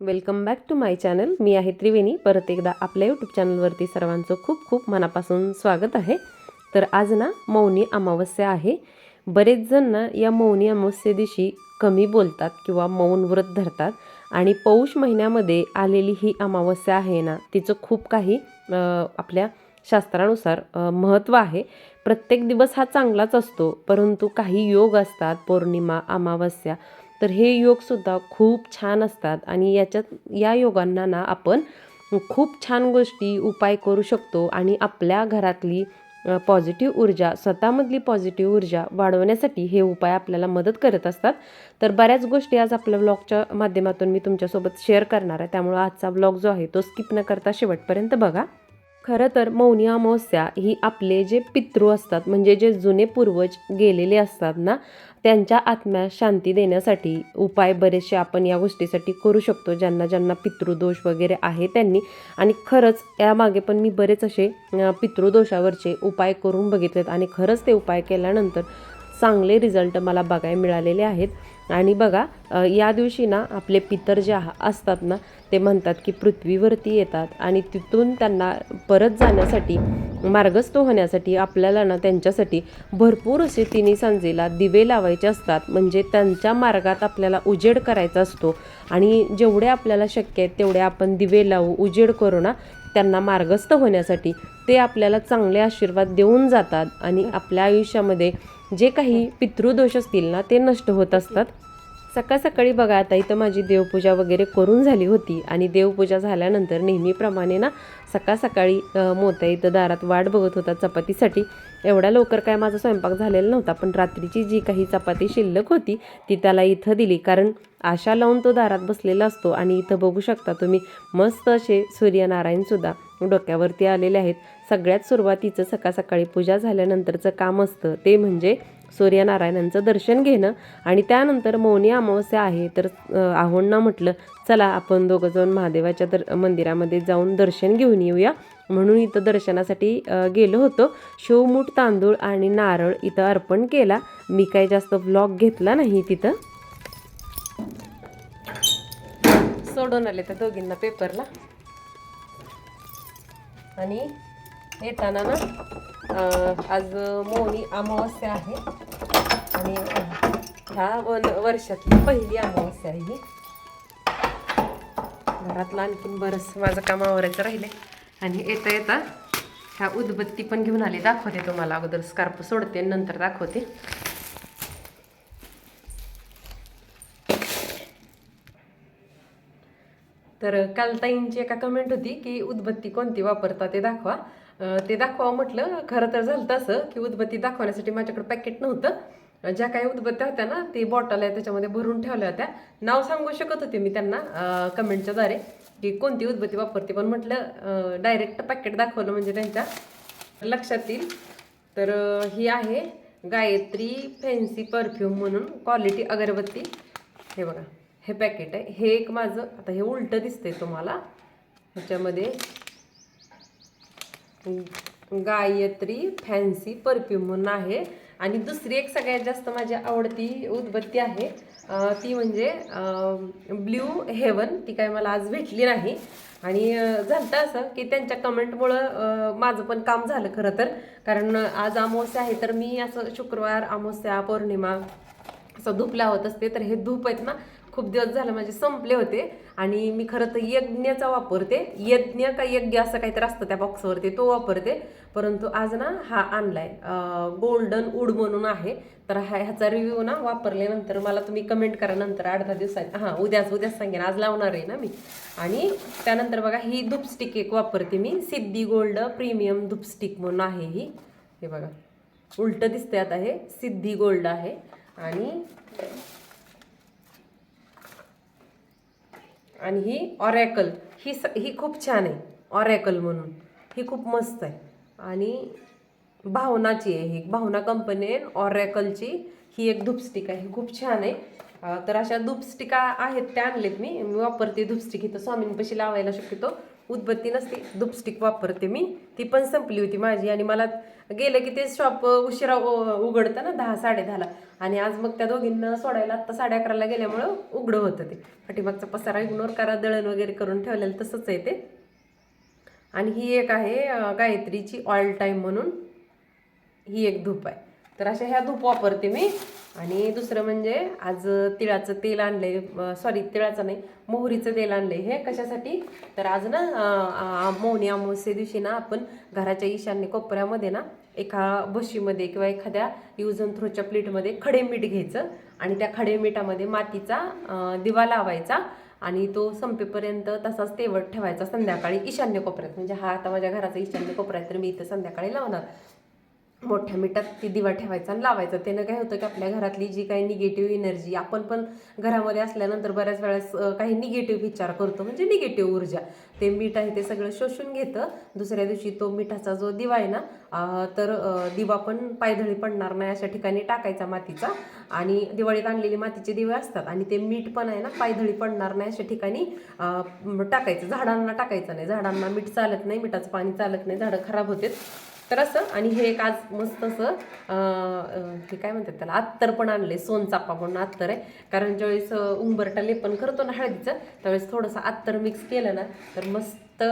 Welcome back to my channel मी आहे त्रिवेणी. परत एकदा आपल्या यूट्यूब चॅनलवरती सर्वांचं खूप खूप मनापासून स्वागत आहे. तर आज ना मौनी अमावस्या आहे. बरेच जण ना या मौनी अमावस्ये दिवशी कमी बोलतात किंवा मौन व्रत धरतात. आणि पौष महिन्यामध्ये आलेली ही अमावस्या आहे ना तिचं खूप काही आपल्या शास्त्रानुसार महत्त्व आहे. प्रत्येक दिवस हा चांगलाच असतो परंतु काही योग असतात पौर्णिमा अमावस्या तर हे योगसुद्धा खूप छान असतात आणि याच्यात या योगांना ना आपण खूप छान गोष्टी उपाय करू शकतो आणि आपल्या घरातली पॉझिटिव्ह ऊर्जा स्वतःमधली पॉझिटिव्ह ऊर्जा वाढवण्यासाठी हे उपाय आपल्याला मदत करत असतात. तर बऱ्याच गोष्टी आज आपल्या व्लॉगच्या माध्यमातून मी तुमच्यासोबत शेअर करणार आहे. त्यामुळं आजचा व्लॉग जो आहे तो स्किप न करता शेवटपर्यंत बघा. खरं तर मौनी अमावस्या ही आपले जे पितृ असतात म्हणजे जे जुने पूर्वज गेलेले असतात ना त्यांच्या आत्म्यास शांती देण्यासाठी उपाय बरेचसे आपण या गोष्टीसाठी करू शकतो ज्यांना ज्यांना पितृदोष वगैरे आहे त्यांनी. आणि खरंच यामागे पण मी बरेच असे पितृदोषावरचे उपाय करून बघितलेत. आणि खरंच ते उपाय केल्यानंतर चांगले रिझल्ट मला बघायला मिळालेले आहेत. आणि बघा या दिवशी ना आपले पितर जे आहा- असतात ना ते म्हणतात की पृथ्वीवरती येतात आणि तिथून त्यांना परत जाण्यासाठी मार्गस्थ होण्यासाठी आपल्याला ना त्यांच्यासाठी भरपूर असे तिन्ही सांजेला दिवे लावायचे असतात. म्हणजे त्यांच्या मार्गात आपल्याला उजेड करायचा असतो. आणि जेवढे आपल्याला शक्य आहेत तेवढे आपण दिवे लावू उजेड करू ना त्यांना मार्गस्थ होण्यासाठी ते आपल्याला चांगले आशीर्वाद देऊन जातात. आणि आपल्या आयुष्यामध्ये जे काही पितृदोष असतील ना ते नष्ट होत असतात. सकाळ सकाळी बघा आता इथं माझी देवपूजा वगैरे करून झाली होती. आणि देवपूजा झाल्यानंतर नेहमीप्रमाणे ना सकाळ सकाळी मोता मोत्या इथं दारात वाट बघत होता चपातीसाठी. एवढ्या लवकर काय माझा स्वयंपाक झालेला नव्हता पण रात्रीची जी काही चपाती शिल्लक होती ती त्याला इथं दिली. कारण आशा लावून तो दारात बसलेला असतो. आणि इथं बघू शकता तुम्ही मस्त असे सूर्यनारायणसुद्धा डोक्यावरती आलेले आहेत. सगळ्यात सुरुवातीचं सकाळ सकाळी पूजा झाल्यानंतरचं काम असतं. ते म्हणजे सूर्यनारायणांचं दर्शन घेणं. आणि त्यानंतर मौनी अमावस्या आहे. तर आहोंना म्हटलं चला आपण दोघं जाऊन महादेवाच्या दर मंदिरामध्ये जाऊन दर्शन घेऊन येऊया. म्हणून इथं दर्शनासाठी गेलो होतो. शिवमूठ तांदूळ आणि नारळ इथं अर्पण केला. मी काही जास्त ब्लॉग घेतला नाही तिथं. सोडून आले त्या दोघींना पेपरला आणि येताना ना आज मौनी अमावस्या आहे. आणि ह्या वन वर्षातली पहिली अमावस्या आहे ही. घरातलं आणखीन बरंच माझं काम आवरायचं राहिलं आणि येता येता ह्या उदबत्ती पण घेऊन आली दाखवते तुम्हाला अगोदर. स्कार्प सोडते नंतर दाखवते. तर काल ताईंची एका कमेंट होती की उदबत्ती कोणती वापरता ते दाखवा. ते दाखवा म्हटलं खरं तर झालं तसं की उदबत्ती दाखवण्यासाठी माझ्याकडे पॅकेट नव्हतं. ज्या काही उदबत्त्या होत्या ना ती बॉटल आहे त्याच्यामध्ये भरून ठेवल्या होत्या. नाव सांगू शकत होते मी त्यांना कमेंटच्या द्वारे की कोणती उदबत्ती वापरते. पण म्हटलं डायरेक्ट पॅकेट दाखवलं म्हणजे त्यांच्या लक्षात येईल. तर ही आहे गायत्री फॅन्सी परफ्यूम म्हणून क्वालिटी अगरबत्ती. हे बघा. हे पॅकेट आहे. हे एक माझं आता हे उलटं दिसतंय तुम्हाला. ह्याच्यामध्ये गायत्री फॅन्सी परफ्यूम म्हणून आहे. आणि दुसरी एक सगळ्यात जास्त माझी आवडती उदबत्ती आहे. ती म्हणजे ब्ल्यू हेवन ती काय मला आज भेटली नाही. आणि झालं असं की त्यांच्या कमेंटमुळं माझं पण काम झालं खरं तर. कारण आज अमावस्या आहे तर मी असं शुक्रवार अमावस्या पौर्णिमा असं धूप लावत असते. तर हे धूप आहेत ना खूप दिवस झालं माझे संपले होते आणि मी खरं तर यज्ञाचा वापरते. यज्ञ का यज्ञ असं काहीतरी असतं त्या बॉक्सवरती तो वापरते. परंतु आज ना हा आणलाय. गोल्डन वूड म्हणून आहे. तर हा ह्याचा रिव्ह्यू ना वापरल्यानंतर मला तुम्ही कमेंट करा नंतर आठ दहा दिवसात. हां उद्याच उद्याच सांगेन. आज लावणार आहे ना मी. आणि त्यानंतर बघा ही धूपस्टिक एक वापरते मी. सिद्धी गोल्ड प्रीमियम धूपस्टिक म्हणून आहे ही. हे बघा. उलटं दिसते आता हे. सिद्धी गोल्ड आहे. आणि आणि ही ऑरॅकल ही स ही खूप छान आहे ऑरॅकल म्हणून. ही खूप मस्त आहे. आणि भावनाची आहे ही. भावना कंपनी आहे ऑरॅकलची ही एक धूपस्टिक आहे. ही खूप छान आहे. तर अशा धूपस्टिका आहेत त्या आणलेत मी. मी वापरते धूपस्टिक. इथं स्वामींपाशी लावायला शक्यतो. उदबत्ती नसते धूपस्टिक वापरते मी. ती पण संपली होती माझी आणि मला गेलं की ते शॉप उशिरा उ- उघडतं ना दहा साडे दहाला. आणि आज मग त्या दोघींना सोडायला आत्ता साडे अकराला गेल्यामुळं उघडं होतं ते. पाठीमागचा पसारा इग्नोर करा दळण वगैरे करून ठेवलेलं तसंच आहे ते. आणि ही एक आहे गायत्रीची ऑल टाईम म्हणून ही एक धूप आहे. तर अशा ह्या धूप वापरते मी. आणि दुसरं म्हणजे आज तिळाचं तेल आणलंय सॉरी तिळाचं नाही मोहरीचं तेल आणलंय हे कशासाठी? तर आज ना मोहनी मौनी अमावस्ये दिवशी ना आपण घराच्या ईशान्य कोपऱ्यामध्ये ना एका बशीमध्ये किंवा एखाद्या यूज अँड थ्रोच्या प्लेटमध्ये खडे मीठ घ्यायचं आणि त्या खडे मिठामध्ये मातीचा दिवा लावायचा आणि तो संपेपर्यंत तसाच तेवट ठेवायचा संध्याकाळी ईशान्य कोपऱ्यात. म्हणजे हा आता माझ्या घराचा ईशान्य कोपऱ्यात तर मी इथं संध्याकाळी लावणार. मोठ्या मिठात ती दिवा ठेवायचा आणि लावायचा. त्यानं काय होतं की आपल्या घरातली जी काही निगेटिव्ह एनर्जी आपण पण घरामध्ये असल्यानंतर बऱ्याच वेळेस काही निगेटिव्ह विचार करतो म्हणजे निगेटिव्ह ऊर्जा. ते मीठ आहे ते सगळं शोषून घेतं. दुसऱ्या दिवशी तो मिठाचा जो दिवा आहे ना तर दिवा पण पायधळी पडणार नाही अशा ठिकाणी टाकायचा मातीचा. आणि दिवाळीत आणलेले मातीचे दिवे असतात आणि ते मीठ पण आहे ना पायधळी पडणार नाही अशा ठिकाणी टाकायचं. झाडांना टाकायचं नाही. झाडांना मीठ चालत नाही मिठाचं पाणी चालत नाही झाडं खराब होतात. तर असं आणि हे एक आज मस्त असं हे काय म्हणतात त्याला अत्तर पण आणले सोनचापा म्हणून अत्तर आहे. कारण ज्यावेळेस उंबरटा लेपन करतो ना हळदीचं त्यावेळेस थोडंसं अत्तर मिक्स केलं ना तर मस्त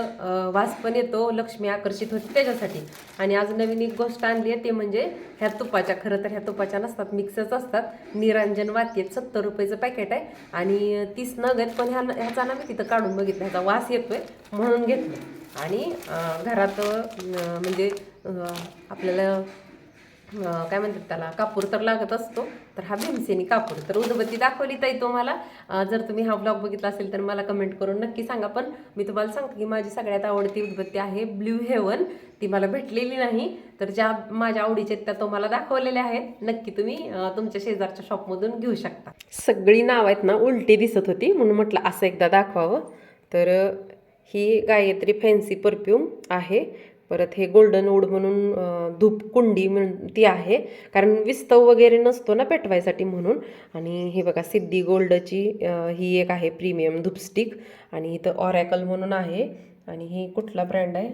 वास पण येतो लक्ष्मी आकर्षित होते त्याच्यासाठी. आणि आज नवीन एक गोष्ट आणली आहे ते म्हणजे ह्या तुपाच्या खरं तर ह्या तुपाच्या नसतात मिक्सच असतात. निरंजन वाती सत्तर रुपयाचं पॅकेट आहे. आणि तीस नग आहेत पण ह्या ह्याचा ना मी तिथं काढून बघितलं ह्याचा वास येतोय म्हणून घेतलं. आणि घरात म्हणजे आपल्याला काय म्हणतात त्याला कापूर तर लागत असतो. तर हा भीमसेनी कापूर. तर उदबत्ती दाखवली ताई तुम्हाला. जर तुम्ही हा ब्लॉग बघितला असेल तर मला कमेंट करून नक्की सांगा. पण मी तुम्हाला सांगते की माझी सगळ्यात आवडती उदबत्ती आहे ब्ल्यू हेवन ती मला भेटलेली नाही. तर ज्या माझ्या आवडीच्या आहेत त्या तुम्हाला दाखवलेल्या आहेत. नक्की तुम्ही तुमच्या शेजारच्या शॉपमधून घेऊ शकता. सगळी नाव आहेत ना उलटी दिसत होती. म्हणून म्हटलं असं एकदा दाखवावं. तर ही गायत्री फॅन्सी परफ्यूम आहे. परत हे गोल्डन वूड म्हणून धूपकुंडी धूप कुंडी म्हणून ती आहे. कारण विस्तव वगैरे नसतो ना पेटवायसाठी म्हणून. आणि हे बघा सिद्धी गोल्डची ही एक आहे प्रीमियम धूपस्टिक आणि इथं ऑरॅकल म्हणून आहे. आणि ही कुठला ब्रँड आहे?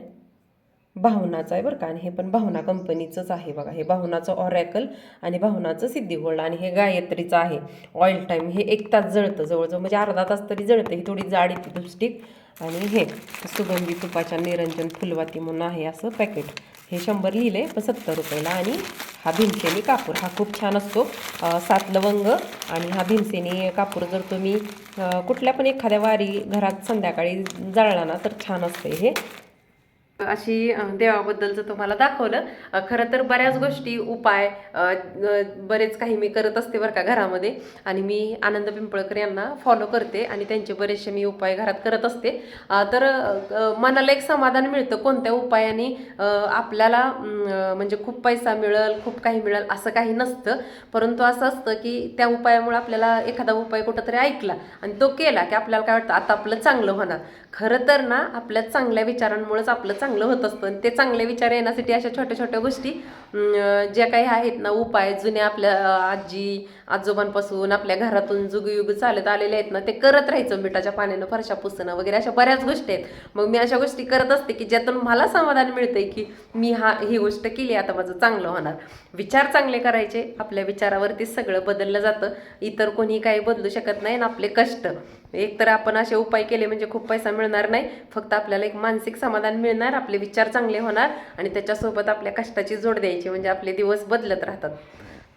भावनाचं आहे बरं का. आणि हे पण भावना कंपनीचंच आहे बघा. हे भावनाचं ऑरॅकल आणि भावनाचं सिद्धी गोल्ड. आणि हे गायत्रीचं आहे. ऑइल टाईम हे एक तास जळतं जवळजवळ. म्हणजे अर्धा तास तरी जळतं. ही थोडी जाड ती धूपस्टिक आणि हे सुगंधी तुपाच्या निरंजन फुलवाती म्हणून आहे असं पॅकेट हे शंभर लिहिलं आहे पण सत्तर रुपयाला. आणि हा भीमसेनी कापूर हा खूप छान असतो. सात लवंग आणि हा भीमसेनी कापूर जर तुम्ही कुठल्या पण एखाद्या वारी घरात संध्याकाळी जळला ना तर छान असते हे. अशी देवाबद्दलचं तुम्हाला दाखवलं. खरं तर बऱ्याच गोष्टी उपाय बरेच काही मी करत असते बरं का घरामध्ये. आणि मी आनंद पिंपळकर यांना फॉलो करते आणि त्यांचे बरेचसे मी उपाय घरात करत असते. तर मनाला एक समाधान मिळतं कोणत्या उपायाने आपल्याला म्हणजे खूप पैसा मिळेल खूप काही मिळेल असं काही नसतं. परंतु असं असतं की त्या उपायामुळे आपल्याला एखादा उपाय कुठंतरी ऐकला आणि तो केला की आपल्याला काय वाटतं आता आपलं चांगलं होणार. खरं तर ना आपल्या चांगल्या विचारांमुळेच आपलं चांगलं चांगलं होत असतं. आणि ते चांगले विचार येण्यासाठी अशा छोट्या छोट्या गोष्टी ज्या काही आहेत ना उपाय जुन्या आपल्या आजी आजोबांपासून आपल्या घरातून जुगयुग चालत आलेले आहेत ना ते करत राहायचं. मिठाच्या पाण्यानं फरशा पुसणं वगैरे अशा बऱ्याच गोष्टी आहेत. मग मी अशा गोष्टी करत असते की ज्यातून मला समाधान मिळतंय की मी हा ही गोष्ट केली आता माझं चांगलं होणार. विचार चांगले करायचे आपल्या विचारावरती सगळं बदललं जातं. इतर कोणी काही बदलू शकत नाही ना आपले कष्ट. एक तर आपण असे उपाय केले म्हणजे खूप पैसा मिळणार नाही. फक्त आपल्याला एक मानसिक समाधान मिळणार आपले विचार चांगले होणार आणि त्याच्यासोबत आपल्या कष्टाची जोड द्यायची म्हणजे आपले दिवस बदलत राहतात.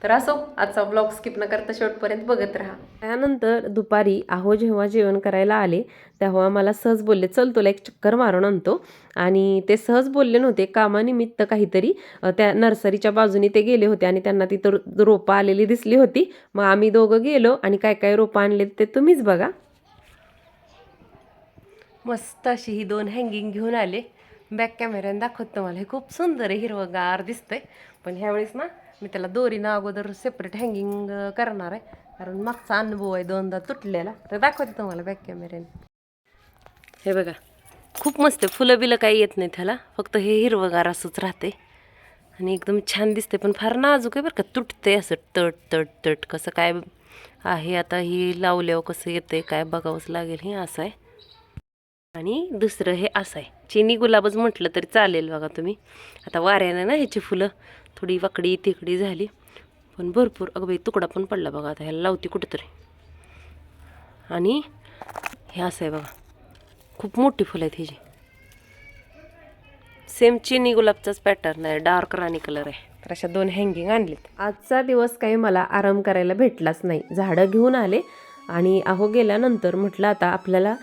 तर असो आजचा ब्लॉग स्किप न करता शेवटपर्यंत बघत राहा. त्यानंतर दुपारी आहो जेव्हा जेवण करायला आले तेव्हा मला सहज बोलले चल तुला एक चक्कर मारून आणतो. आणि ते सहज बोलले नव्हते कामानिमित्त काहीतरी. त्या नर्सरीच्या बाजूने ते गेले होते आणि त्यांना तिथं रोपं आलेली दिसली होती. मग आम्ही दोघं गेलो आणि काय काय रोपं आणले ते तुम्हीच बघा. मस्त अशी ही दोन हँगिंग घेऊन आले. बॅक कॅमेऱ्याने दाखवत तुम्हाला हे खूप सुंदर आहे हिरवंगार दिसतंय. पण ह्यावेळेस ना मी त्याला दोरीनं अगोदर सेपरेट हँगिंग करणार आहे. कारण मागचा अनुभव आहे दोनदा तुटलेला. तर दाखवते तुम्हाला बॅक कॅमेऱ्याने हे बघा खूप मस्त आहे. फुलं बिलं काही येत नाही त्याला फक्त हे हिरवंगार असंच राहते आणि एकदम छान दिसते पण फार नाजूक आहे बरं का. तुटते असं तट तट तट. कसं काय आहे आता ही लावल्यावर कसं येते काय बघावंच लागेल हे असं आहे. आणि दुसरं हे असं आहे. चिनी गुलाबच म्हटलं तरी चालेल बघा तुम्ही. आता वाऱ्यानं ना ह्याची फुलं थोडी वाकडी तिकडी झाली. पण भरपूर अगं बाई तुकडा पण पडला बघा आता. ह्याला लावते कुठंतरी. आणि हे असं आहे बघा. खूप मोठी फुलं आहेत ह्याची. सेम चिनी गुलाबचाच पॅटर्न आहे. डार्क राणी कलर आहे. तर अशा दोन हँगिंग आणलीत. आजचा दिवस काही मला आराम करायला भेटलाच नाही. झाडं घेऊन आले. आणि अहो गेल्यानंतर म्हटलं आता आपल्याला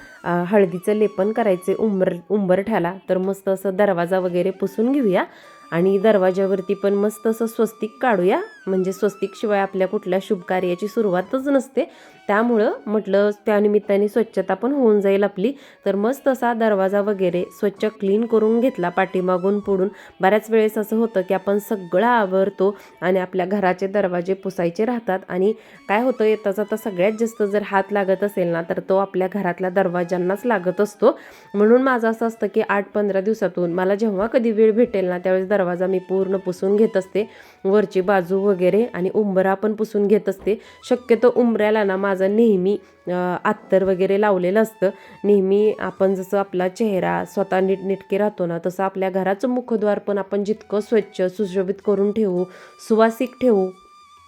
हळदीचं लेपन करायचे उंबर उंबरठ्याला तर मस्त असं दरवाजा वगैरे पुसून घेऊया आणि दरवाजावरती पण मस्त असं स्वस्तिक काढूया. म्हणजे स्वस्तिकशिवाय आपल्या कुठल्या शुभ कार्याची सुरुवातच नसते. त्यामुळं म्हटलं त्यानिमित्ताने स्वच्छता पण होऊन जाईल आपली. तर मस्त असा दरवाजा वगैरे स्वच्छ क्लीन करून घेतला पाठीमागून पुढून. बऱ्याच वेळेस असं होतं की आपण सगळं आवरतो आणि आपल्या घराचे दरवाजे पुसायचे राहतात. आणि काय होतं येता जाता सगळ्यात जास्त जर हात लागत असेल ना तर तो आपल्या घरातल्या दरवाजांनाच लागत असतो. म्हणून माझं असं असतं की आठ पंधरा दिवसातून मला जेव्हा कधी वेळ भेटेल ना त्यावेळेस दरवाजा मी पूर्ण पुसून घेत असते. वरची बाजू वगैरे आणि उंबरा पण पुसून घेत असते. शक्यतो उंबऱ्याला ना माझं नेहमी आत्तर अत्तर वगैरे लावलेलं असतं. नेहमी आपण जसं आपला चेहरा स्वतः नीटनेटके राहतो ना तसं आपल्या घराचं मुखद्वार पण आपण जितकं स्वच्छ सुशोभित करून ठेवू सुवासिक ठेवू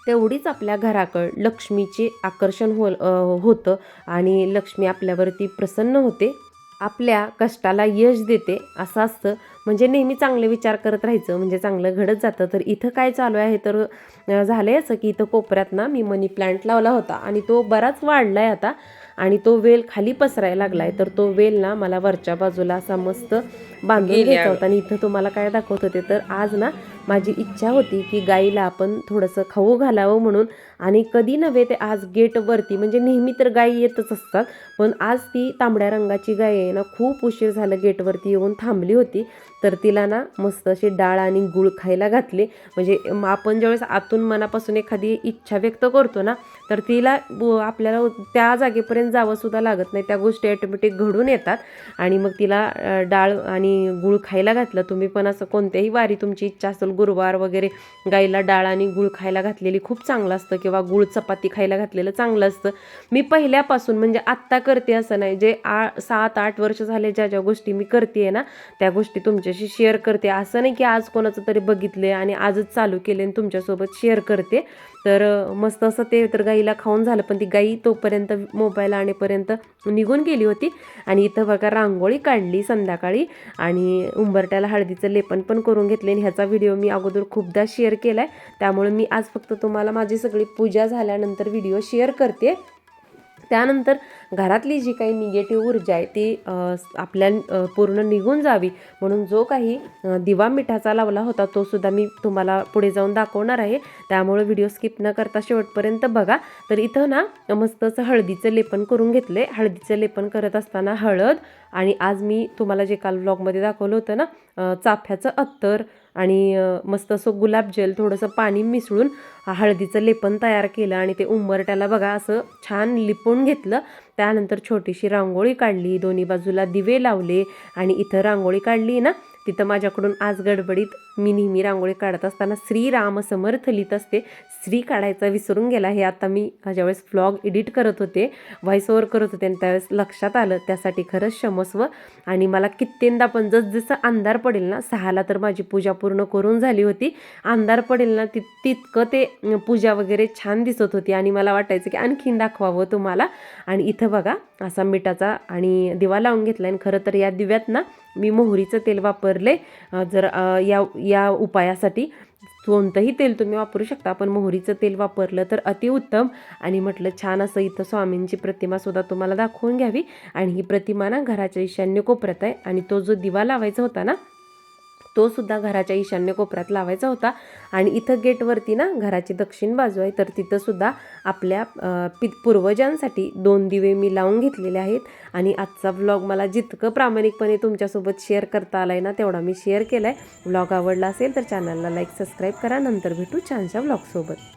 तेवढीच आपल्या घराकडं लक्ष्मीचे आकर्षण हो होतं आणि लक्ष्मी आपल्यावरती प्रसन्न होते. आपल्या कष्टाला यश देते असं असतं. म्हणजे नेहमी चांगले विचार करत राहायचं. म्हणजे चांगलं घडत जातं. तर इथं काय चालू आहे? तर अं, झालंय असं की इथं कोपऱ्यात ना मी मनी प्लांट लावला होता. आणि तो बराच वाढलाय आता. आणि तो वेल खाली पसरायला लागलाय. तर तो वेल ना मला वरच्या बाजूला असा मस्त बांधून घ्यायचा होता. आणि इथं तुम्हाला काय दाखवत होते? तर आज ना माझी इच्छा होती की गाईला आपण थोडंसं खाऊ घालावं म्हणून आणि कधी नव्हे ते आज गेटवरती म्हणजे नेहमी तर गाई येतच असतात पण आज ती तांबड्या रंगाची गाय आहे ना खूप उशीर झालं गेटवरती येऊन थांबली होती. तर तिला ना मस्त अशी डाळ आणि गुळ खायला घातले. म्हणजे आपण ज्यावेळेस आतून मनापासून एखादी इच्छा व्यक्त करतो ना तर तिला आपल्याला त्या जागेपर्यंत जावंसुद्धा लागत नाही. त्या गोष्टी ऑटोमॅटिक घडून येतात. आणि मग तिला डाळ आणि गुळ खायला घातलं. तुम्ही पण असं कोणत्याही वारी तुमची इच्छा असेल गुरुवार वगैरे गाईला डाळ आणि गुळ खायला घातलेली खूप चांगलं असतं किंवा गुळ चपाती खायला घातलेलं चांगलं असतं. मी पहिल्यापासून म्हणजे आत्ता करते असं नाही जे आ सात आठ वर्ष झाले ज्या ज्या गोष्टी मी करते ना त्या गोष्टी तुमच्याशी शेअर करते. असं नाही की आज कोणाचं तरी बघितले आणि आजच चालू केले आणि तुमच्यासोबत शेअर करते. तर मस्त असं ते तर गाईला खाऊन झालं. पण ती गाई तोपर्यंत मोबाईल आणेपर्यंत निघून गेली होती. आणि इथं बघा रांगोळी काढली संध्याकाळी. आणि उंबरट्याला हळदीचं लेपन पण करून घेतले. आणि ह्याचा व्हिडिओ मी अगोदर खूपदा शेअर केला आहे त्यामुळे मी आज फक्त तुम्हाला माझी सगळी पूजा झाल्यानंतर व्हिडिओ शेअर करते. त्यानंतर घरातली जी काही निगेटिव्ह ऊर्जा आहे ती आपल्या पूर्ण निघून जावी. म्हणून जो काही दिवा मिठाचा लावला होता तो सुद्धा मी तुम्हाला पुढे जाऊन दाखवणार आहे. त्यामुळे व्हिडिओ स्किप न करता शेवटपर्यंत बघा. तर इथं ना मस्त असं हळदीचं लेपन करून घेतले हळदीचं लेपन करत असताना हळद आणि आज मी तुम्हाला जे काल ब्लॉगमध्ये दाखवलं होतं ना चाफ्याचं अत्तर आणि मस्त असं गुलाबजल थोडंसं पाणी मिसळून हळदीचं लेपन तयार केलं आणि ते उंबरट्याला बघा असं छान लिपून घेतलं. त्यानंतर छोटीशी रांगोळी काढली. दोन्ही बाजूला दिवे लावले आणि इथं रांगोळी काढली ना. तिथं माझ्याकडून आज गडबडीत मी नेहमी रांगोळी काढत असताना श्रीराम समर्थ लिहित असते. श्री काढायचा विसरून गेला हे आता मी ज्यावेळेस व्लॉग एडिट करत होते व्हॉइस ओव्हर करत होते आणि त्यावेळेस लक्षात आलं त्यासाठी खरंच क्षमस्व. आणि मला कित्येंदा पण जसजसं अंधार पडेल ना सहाला तर माझी पूजा पूर्ण करून झाली होती. अंधार पडेल ना ति तितकं ते पूजा वगैरे छान दिसत होती आणि मला वाटायचं की आणखीन दाखवावं तुम्हाला. आणि इथं बघा असा मिठाचा आणि दिवा लावून घेतला आणि खरं तर या दिव्यात ना मी मोहरीचं तेल वापरले जर या या उपायासाठी कोणतंही तेल तुम्ही वापरू शकता. पण मोहरीचं तेल वापरलं तर अतिउत्तम. आणि म्हटलं छान असं इथं स्वामींची प्रतिमासुद्धा तुम्हाला दाखवून घ्यावी. आणि ही प्रतिमा ना घराच्या ईशान्य कोपऱ्यात आहे. आणि तो जो दिवा लावायचा होता ना तो सुद्धा घराच्या ईशान्य कोपऱ्यात लावायचा होता. आणि इथं गेटवरती ना घराची दक्षिण बाजू आहे तर तिथंसुद्धा आपल्या पि पूर्वजांसाठी दोन दिवे मी लावून घेतलेले आहेत. आणि आजचा व्लॉग मला जितकं प्रामाणिकपणे तुमच्यासोबत शेअर करता आला आहे ना तेवढा मी शेअर केला आहे व्लॉग आवडला असेल तर चॅनलला लाईक सबस्क्राईब करा. नंतर भेटू छानशा व्लॉगसोबत